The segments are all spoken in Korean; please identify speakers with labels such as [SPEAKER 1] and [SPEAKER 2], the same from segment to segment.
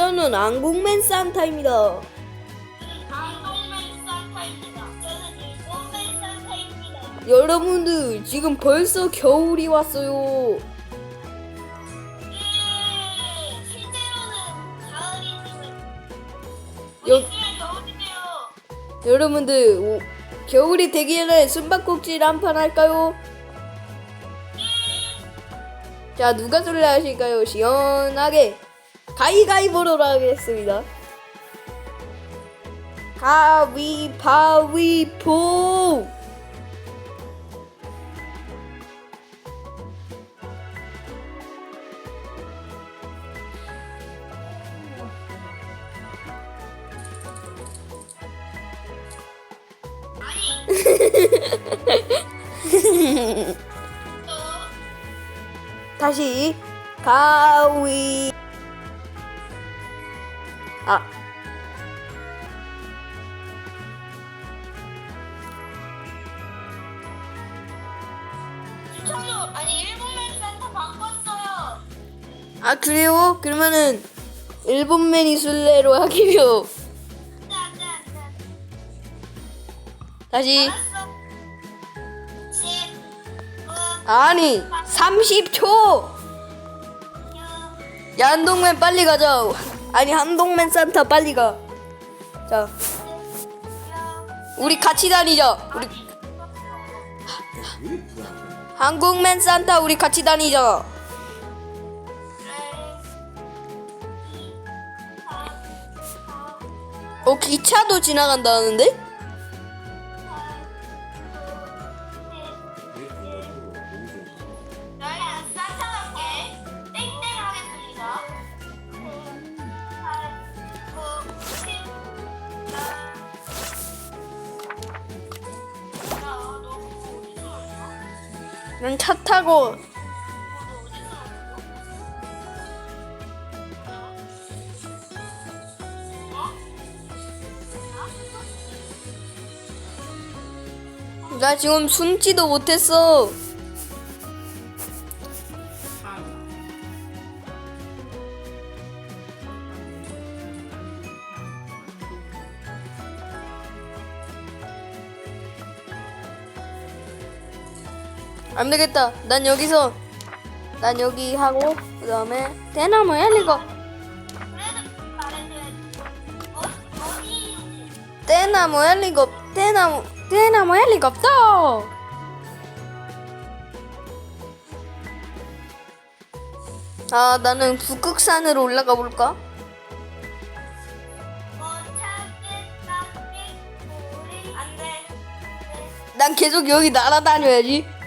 [SPEAKER 1] 저는 안국맨 산타입니다.
[SPEAKER 2] 안동맨 산타입니다. 저는 일본맨 산타입니다.
[SPEAKER 1] 여러분들 지금 벌써 겨울이 왔어요.
[SPEAKER 2] 예, 실제로는 가을이지만
[SPEAKER 1] 여-
[SPEAKER 2] 겨울이네요.
[SPEAKER 1] 여러분들 오- 겨울이 되기 전에 숨바꼭질 한 판 할까요? 자 누가 술래 하실까요? 시원하게 가위가위보로 하겠습니다. 가위바위보!
[SPEAKER 2] 또
[SPEAKER 1] 다시 가위 아
[SPEAKER 2] 시청률 아니 일본맨 산타 바꿨어요.
[SPEAKER 1] 아 그래요? 그러면은 일본맨이 술래로 하기로
[SPEAKER 2] 안돼 안돼 안돼.
[SPEAKER 1] 다시
[SPEAKER 2] 알았어. 10, 9,
[SPEAKER 1] 아니 30초
[SPEAKER 2] 6,
[SPEAKER 1] 야 한동맨 빨리 가자 아니 한동맨 산타 빨리 가 자. 우리 같이 다니자 우리 한국맨 산타 우리 같이 다니자 어 기차도 지나간다는데? 난 차 타고? 나 지금 숨지도 못했어 안 되겠다. 난 여기서 난 여기 하고 그다음에 대나무
[SPEAKER 2] 어디?
[SPEAKER 1] 대나무 헬리콥 대나무 대나무 헬리콥터 아 나는 북극산으로 올라가 볼까? 난 계속 여기 날아다녀야지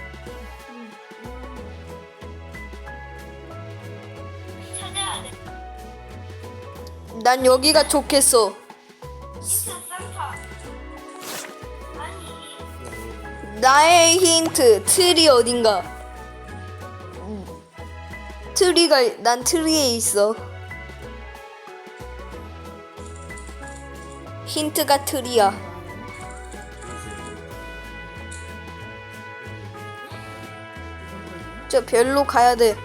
[SPEAKER 1] 난 여기가 좋겠어. 나의 힌트 틀이 어딘가? 트리가 난 트리에 있어. 힌트가 트리야. 저 별로 가야 돼.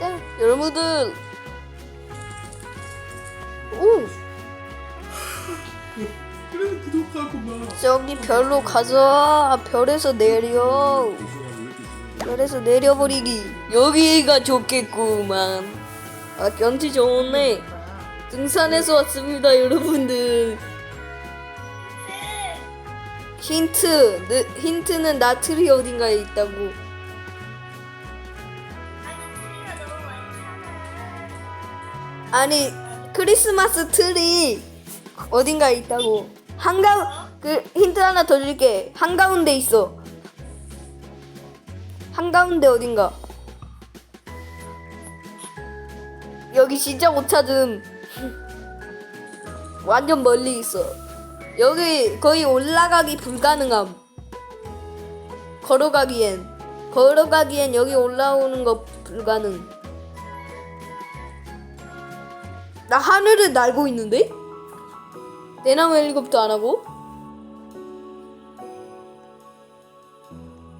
[SPEAKER 1] 네, 여러분들 오!
[SPEAKER 3] 그래도 구독하구만.
[SPEAKER 1] 저기 별로 가자 별에서 내려. 별에서 내려버리기. 여기가 좋겠구만. 아 경치 좋네. 등산에서 왔습니다 여러분들. 힌트 느, 힌트는 나트리 어딘가에 있다고.
[SPEAKER 2] 아니
[SPEAKER 1] 크리스마스 트리 어딘가에 있다고. 한가운 그 힌트 하나 더 줄게. 한가운데 있어. 한가운데 어딘가. 여기 진짜 못 찾음. 완전 멀리 있어. 여기 거의 올라가기 불가능함. 걸어가기엔. 걸어가기엔 여기 올라오는 거 불가능 나 하늘을 날고 있는데? 대나무 헬리콥터 안 하고?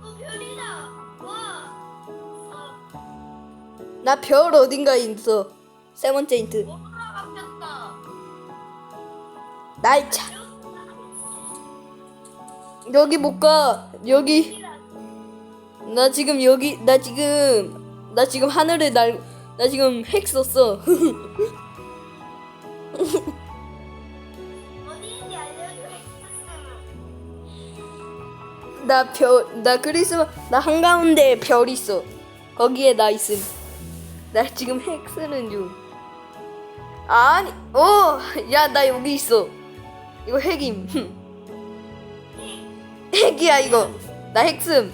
[SPEAKER 2] 어 별이다. 와. 어.
[SPEAKER 1] 나별 어딘가에 있어. 세 번째 힌트. 날차. 여기 못 가. 여기. 나 지금 여기 나 지금 나 지금 하늘을 날나 지금 핵 썼어. 나 별나 크리스마 나 한가운데 별 있어. 거기에 나 있음. 나 지금 핵 쓰는 중. 아니, 어, 야, 나 여기 있어. 이거 핵임. 핵이야 이거. 나 핵슴.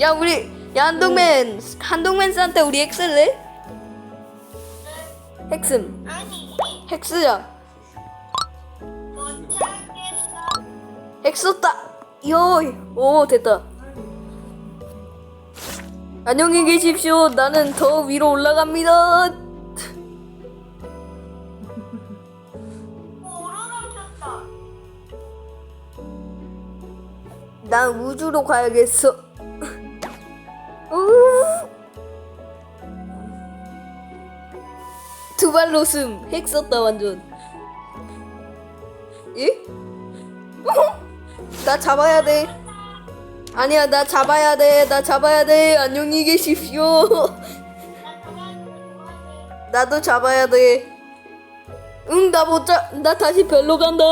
[SPEAKER 1] 야, 우리 야 한동맨 한동맨 산테 우리 핵 쓸래? 핵슴.
[SPEAKER 2] 아니,
[SPEAKER 1] 핵 쓰자.
[SPEAKER 2] 도착했어.
[SPEAKER 1] 핵 썼다. 요, 오 됐다. 안녕히 계십시오. 나는 더 위로 올라갑니다. 난 우주로 가야겠어. 우. 두 발로 숨. 핵 썼다 완전. 예? 어? 나 잡아야 돼. 아니야, 나 잡아야 돼. 나 잡아야 돼. 안녕히 계십시오.
[SPEAKER 2] 나도
[SPEAKER 1] 잡아야 돼. 응, 나 못 잡. 나 다시 별로 간다.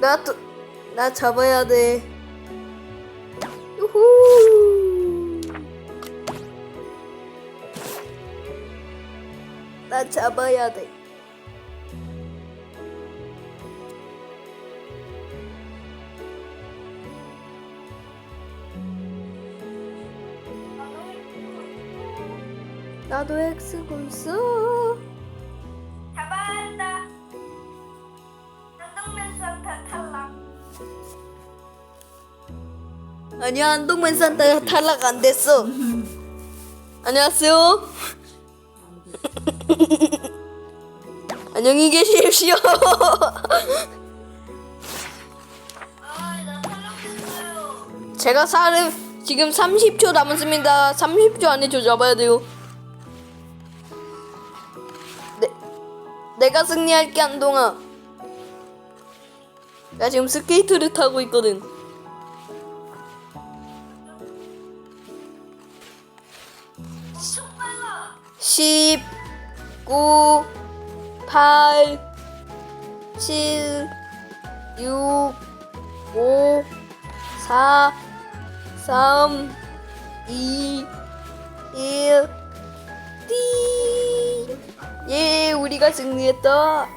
[SPEAKER 1] 나 또, 나 잡아야 돼. 유후. 나 잡아야 돼. 나도 X고 있어.
[SPEAKER 2] 잡아야 한다. 한동맨 산타 탈락.
[SPEAKER 1] 아니야 한동맨 산타 탈락 안 됐어. 안녕하세요. 안녕히 계십시오.
[SPEAKER 2] 아, 나 탈락했어요.
[SPEAKER 1] 제가 살은 지금 30초 남았습니다. 30초 안에 저 잡아야 돼요. 내가 승리할게 한동아. 나 지금 스케이트를 타고 있거든.
[SPEAKER 2] 엄청 빨라.
[SPEAKER 1] 10, 9, 8, 7, 6, 5, 4, 3, 2, 1, 띠! 예, 우리가 승리했다.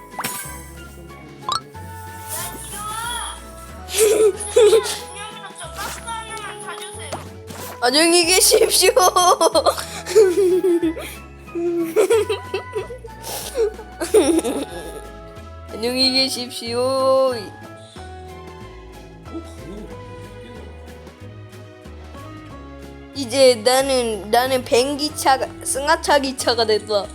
[SPEAKER 1] 안녕히 계십시오. 안녕히 계십시오. 이제 나는 나는 뱅기차가 승하차 기차가 됐다.